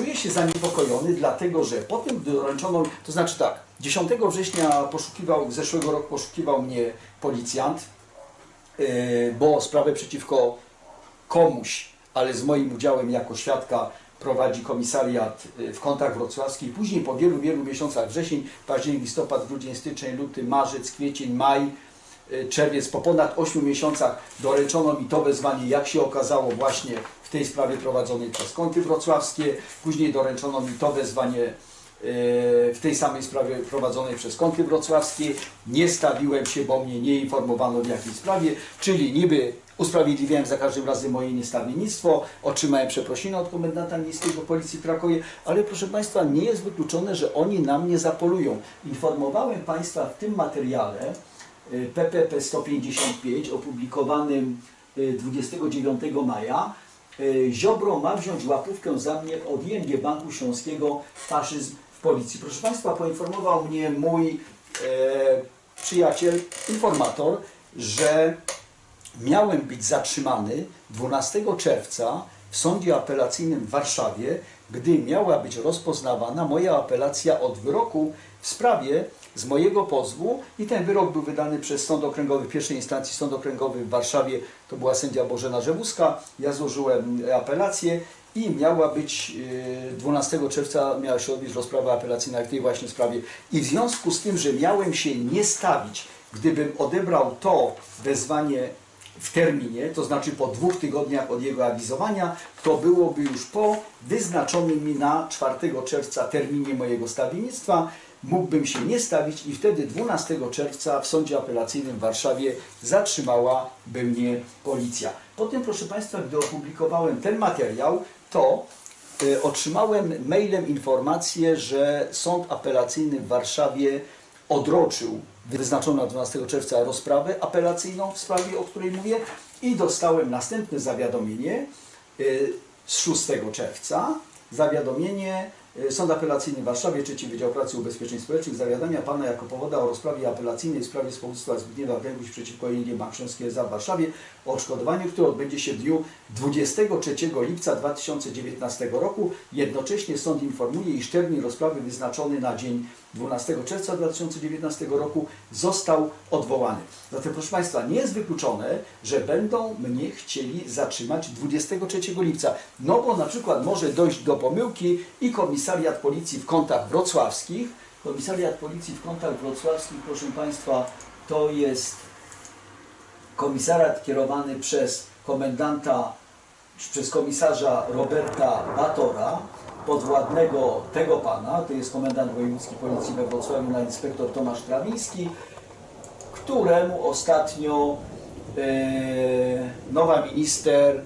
czuję się zaniepokojony, dlatego że potem doręczono, to znaczy tak, 10 września poszukiwał, zeszłego roku poszukiwał mnie policjant, yy, bo sprawę przeciwko komuś, ale z moim udziałem jako świadka prowadzi komisariat y, w kątach wrocławskich. Później po wielu, wielu miesiącach, wrzesień, październik, listopad, grudzień, styczeń, luty, marzec, kwiecień, maj, y, czerwiec, po ponad 8 miesiącach doręczono mi to wezwanie, jak się okazało właśnie w tej sprawie prowadzonej przez kąty wrocławskie. Później doręczono mi to wezwanie y, w tej samej sprawie prowadzonej przez kąty wrocławskie. Nie stawiłem się, bo mnie nie informowano w jakiej sprawie, czyli niby usprawiedliwiałem za każdym razem moje niestawiennictwo, otrzymałem przeprosiny od komendanta miejskiego policji w Krakowie, ale proszę Państwa, nie jest wykluczone, że oni na mnie zapolują. Informowałem Państwa w tym materiale PPP 155 opublikowanym y, 29 maja, y, Ziobro ma wziąć łapówkę za mnie od ING Banku Śląskiego faszyzm w policji. Proszę Państwa, poinformował mnie mój e, przyjaciel, informator, że miałem być zatrzymany 12 czerwca w sądzie apelacyjnym w Warszawie, gdy miała być rozpoznawana moja apelacja od wyroku w sprawie z mojego pozwu i ten wyrok był wydany przez Sąd Okręgowy pierwszej instancji, Sąd Okręgowy w Warszawie, to była sędzia Bożena Rzewuska, ja złożyłem e, apelację i miała być e, 12 czerwca miała się odbyć rozprawa apelacyjna w tej właśnie sprawie. I w związku z tym, że miałem się nie stawić, gdybym odebrał to wezwanie w terminie, to znaczy po dwóch tygodniach od jego awizowania, to byłoby już po wyznaczonym mi na 4 czerwca terminie mojego stawiennictwa. Mógłbym się nie stawić i wtedy 12 czerwca w sądzie apelacyjnym w Warszawie zatrzymałaby mnie policja. Potem, proszę Państwa, gdy opublikowałem ten materiał, to y, otrzymałem mailem informację, że sąd apelacyjny w Warszawie odroczył wyznaczoną na 12 czerwca rozprawę apelacyjną w sprawie, o której mówię i dostałem następne zawiadomienie y, z 6 czerwca. Zawiadomienie Sąd Apelacyjny w Warszawie, Trzeci Wydział Pracy Ubezpieczeń Społecznych zawiadamia Pana jako powoda o rozprawie apelacyjnej w sprawie powództwa Zbigniewa Węguś przeciwko Bank Śląski za Warszawie o odszkodowaniu, które odbędzie się w dniu 23 lipca 2019 roku. Jednocześnie sąd informuje, iż termin rozprawy wyznaczony na dzień 12 czerwca 2019 roku został odwołany. Zatem proszę Państwa, nie jest wykluczone, że będą mnie chcieli zatrzymać 23 lipca. No bo na przykład może dojść do pomyłki i komisariat policji w kątach wrocławskich. Komisariat policji w kątach wrocławskich, proszę Państwa, to jest komisariat kierowany przez komendanta, przez komisarza Roberta Batora, podwładnego tego pana, to jest komendant wojewódzki policji we Wrocławiu, na inspektor Tomasz Trawiński, któremu ostatnio e, nowa minister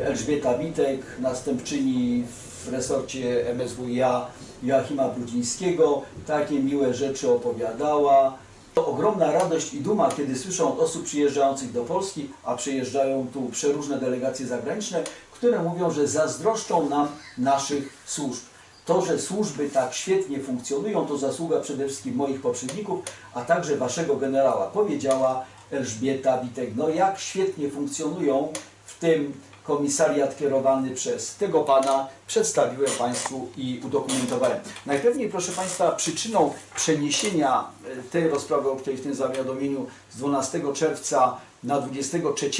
Elżbieta Witek, następczyni w resorcie MSWiA Joachima Brudzińskiego, takie miłe rzeczy opowiadała. To ogromna radość i duma, kiedy słyszą od osób przyjeżdżających do Polski, a przyjeżdżają tu przeróżne delegacje zagraniczne, które mówią, że zazdroszczą nam naszych służb. To, że służby tak świetnie funkcjonują, to zasługa przede wszystkim moich poprzedników, a także waszego generała, powiedziała Elżbieta Witek. No jak świetnie funkcjonują, w tym komisariat kierowany przez tego pana, przedstawiłem Państwu i udokumentowałem. Najpewniej, proszę Państwa, przyczyną przeniesienia e, tej rozprawy, o której w tym zawiadomieniu z 12 czerwca na 23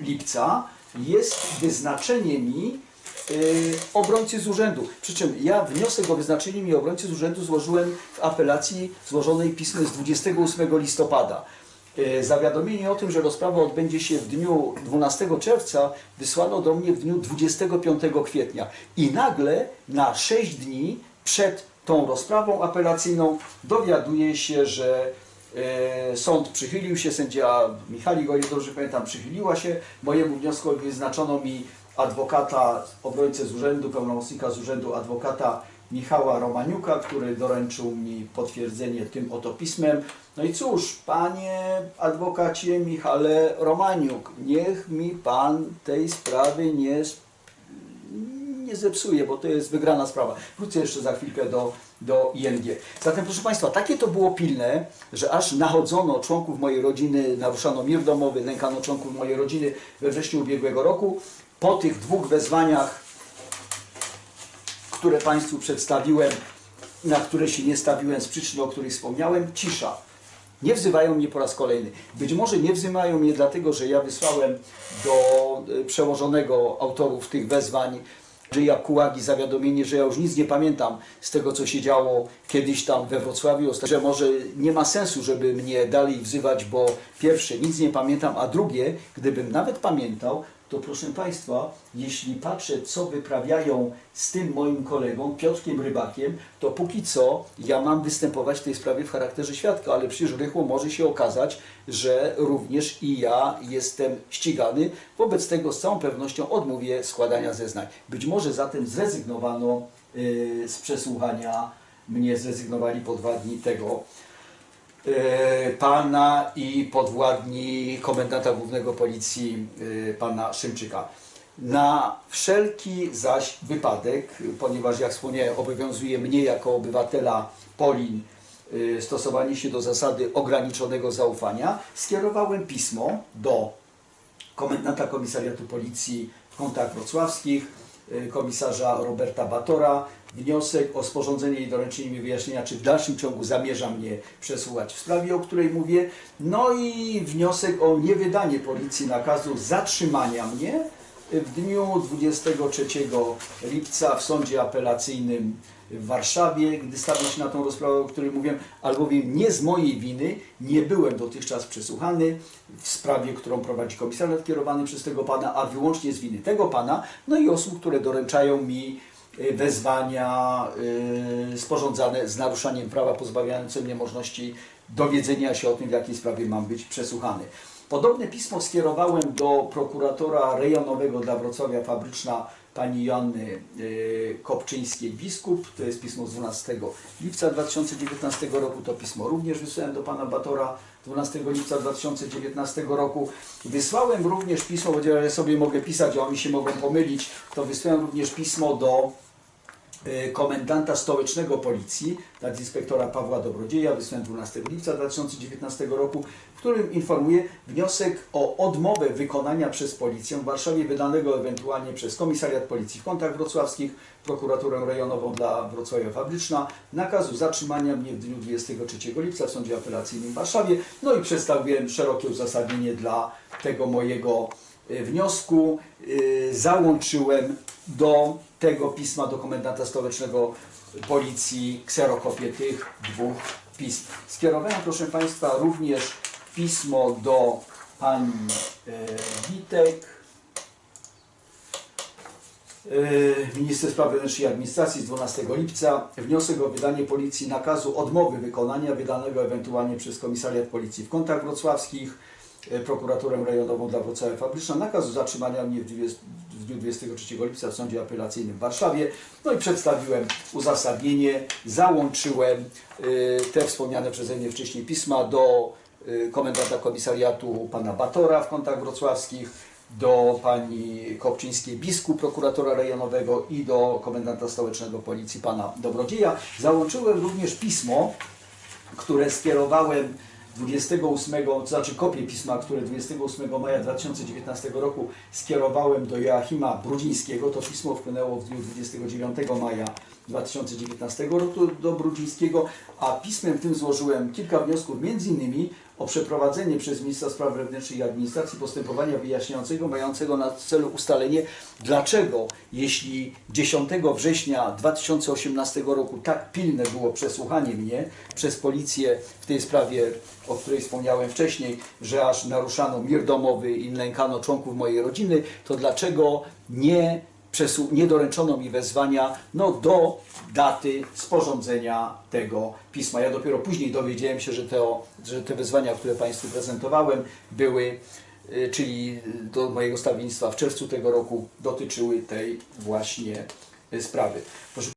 lipca jest wyznaczenie mi y, obrońcy z urzędu. Przy czym ja wniosek o wyznaczenie mi obrońcy z urzędu złożyłem w apelacji złożonej pismem z 28 listopada. Y, Zawiadomienie o tym, że rozprawa odbędzie się w dniu 12 czerwca wysłano do mnie w dniu 25 kwietnia. I nagle na 6 dni przed tą rozprawą apelacyjną dowiaduję się, że E, Sąd przychylił się, sędzia Michalik, o ile dobrze pamiętam, przychyliła się mojemu wnioskowi, wyznaczono mi adwokata, obrońcę z urzędu, pełnomocnika z urzędu adwokata Michała Romaniuka, który doręczył mi potwierdzenie tym oto pismem. No i cóż, panie adwokacie Michale Romaniuk, niech mi pan tej sprawy nie nie zepsuje, bo to jest wygrana sprawa. Wrócę jeszcze za chwilkę do, do ING. Zatem, proszę Państwa, takie to było pilne, że aż nachodzono członków mojej rodziny, naruszano mir domowy, nękano członków mojej rodziny we wrześniu ubiegłego roku. Po tych dwóch wezwaniach które Państwu przedstawiłem, na które się nie stawiłem z przyczyn, o których wspomniałem, cisza. Nie wzywają mnie po raz kolejny. Być może nie wzywają mnie dlatego, że ja wysłałem do e, przełożonego autorów tych wezwań Andrzeja Kułagi zawiadomienie, że ja już nic nie pamiętam z tego, co się działo kiedyś tam we Wrocławiu, że może nie ma sensu, żeby mnie dalej wzywać, bo pierwsze, nic nie pamiętam, a drugie, gdybym nawet pamiętał, to proszę Państwa, jeśli patrzę, co wyprawiają z tym moim kolegą, Piotrkiem Rybakiem, to póki co ja mam występować w tej sprawie w charakterze świadka, ale przecież rychło może się okazać, że również i ja jestem ścigany. Wobec tego z całą pewnością odmówię składania zeznań. Być może zatem zrezygnowano yy, z przesłuchania mnie, zrezygnowali po dwa dni tego pana i podwładni komendanta głównego policji e, pana Szymczyka. Na wszelki zaś wypadek, ponieważ jak wspomniałem, obowiązuje mnie jako obywatela Polin e, stosowanie się do zasady ograniczonego zaufania, skierowałem pismo do komendanta komisariatu policji w kątach wrocławskich, komisarza Roberta Batora, wniosek o sporządzenie i doręczenie mi wyjaśnienia, czy w dalszym ciągu zamierza mnie przesłuchać. W sprawie, o której mówię, no i wniosek o niewydanie policji nakazu zatrzymania mnie w dniu 23 lipca w sądzie apelacyjnym w Warszawie, gdy stawię się na tą rozprawę, o której mówiłem, albowiem nie z mojej winy nie byłem dotychczas przesłuchany w sprawie, którą prowadzi komisariat kierowany przez tego pana, a wyłącznie z winy tego pana, no i osób, które doręczają mi y, wezwania y, sporządzane z naruszaniem prawa, pozbawiające mnie możliwości dowiedzenia się o tym, w jakiej sprawie mam być przesłuchany. Podobne pismo skierowałem do prokuratora rejonowego dla Wrocławia Fabryczna pani Joanny y, Kopczyńskiej-Biskup. To jest pismo z 12 lipca 2019 roku. To pismo również wysłałem do pana Batora 12 lipca 2019 roku. Wysłałem również pismo, bo ja sobie mogę pisać, a oni się mogą pomylić, to wysłałem również pismo do komendanta stołecznego policji, nadinspektora Pawła Dobrodzieja, wysłałem 12 lipca 2019 roku, w którym informuję wniosek o odmowę wykonania przez policję w Warszawie wydanego ewentualnie przez Komisariat Policji w Kątach Wrocławskich, prokuraturę rejonową dla Wrocławia Fabryczna, nakazu zatrzymania mnie w dniu 23 lipca w Sądzie Apelacyjnym w Warszawie, no i przedstawiłem szerokie uzasadnienie dla tego mojego y, wniosku. Y, Załączyłem do tego pisma do komendanta stołecznego policji kserokopię tych dwóch pism. Skierowałem, proszę Państwa, również pismo do pani e, Witek, minister spraw wewnętrznych i administracji z 12 lipca. Wniosek o wydanie policji nakazu odmowy wykonania wydanego ewentualnie przez Komisariat Policji w Kątach Wrocławskich, prokuraturę rejonową dla Wrocławia Fabryczna, nakazu zatrzymania mnie w 20 w dniu 23 lipca w Sądzie Apelacyjnym w Warszawie. No i przedstawiłem uzasadnienie, załączyłem y, te wspomniane przeze mnie wcześniej pisma do y, komendanta komisariatu pana Batora w kątach wrocławskich, do pani Kopczyńskiej biskup prokuratora rejonowego i do komendanta stołecznego policji pana Dobrodzieja. Załączyłem również pismo, które skierowałem 28, to znaczy kopię pisma, które 28 maja 2019 roku skierowałem do Joachima Brudzińskiego. To pismo wpłynęło w dniu 29 maja 2019 roku do Brudzińskiego, a pismem tym złożyłem kilka wniosków, między innymi o przeprowadzenie przez Ministra Spraw Wewnętrznych i Administracji postępowania wyjaśniającego mającego na celu ustalenie, dlaczego jeśli 10 września 2018 roku tak pilne było przesłuchanie mnie przez policję w tej sprawie, o której wspomniałem wcześniej, że aż naruszano mir domowy i nękano członków mojej rodziny, to dlaczego nie przesu- nie doręczono mi wezwania no, do daty sporządzenia tego pisma. Ja dopiero później dowiedziałem się, że te, że te wezwania, które Państwu prezentowałem, były, y, czyli do mojego stawiennictwa w czerwcu tego roku, dotyczyły tej właśnie y, sprawy. Proszę